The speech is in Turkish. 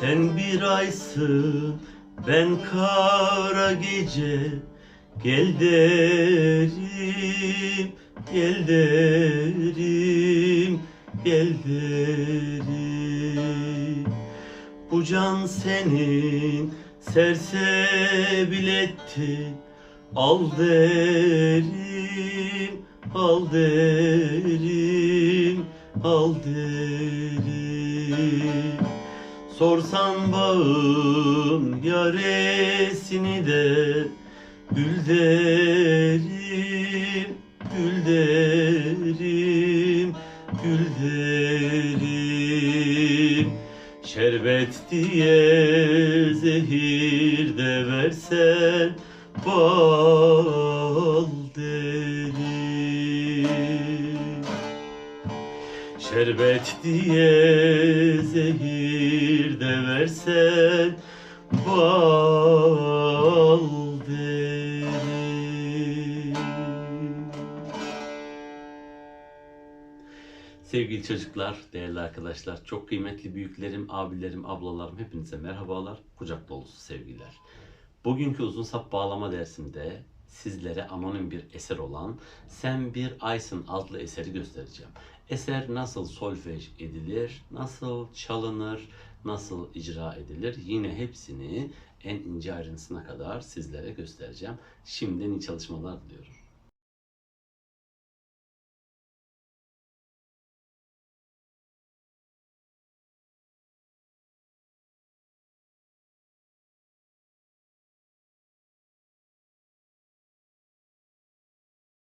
Sen bir aysın ben kara gece. Gel derim gel derim gel derim. Bu can senin sersebil etti. Al derim al derim al derim Sorsan bağın yaresini de Gül derim, gül derim, gül derim. Şerbet diye zehir de versen Bal derim Şerbet diye zehir de versen bal. Sevgili çocuklar, değerli arkadaşlar, çok kıymetli büyüklerim, abilerim, ablalarım hepinize merhabalar, kucak dolusu sevgiler. Bugünkü uzun sap bağlama dersinde sizlere anonim bir eser olan Sen Bir Aysın adlı eseri göstereceğim. Eser nasıl solfej edilir, nasıl çalınır, nasıl icra edilir yine hepsini en ince ayrıntısına kadar sizlere göstereceğim. Şimdiden iyi çalışmalar diliyorum.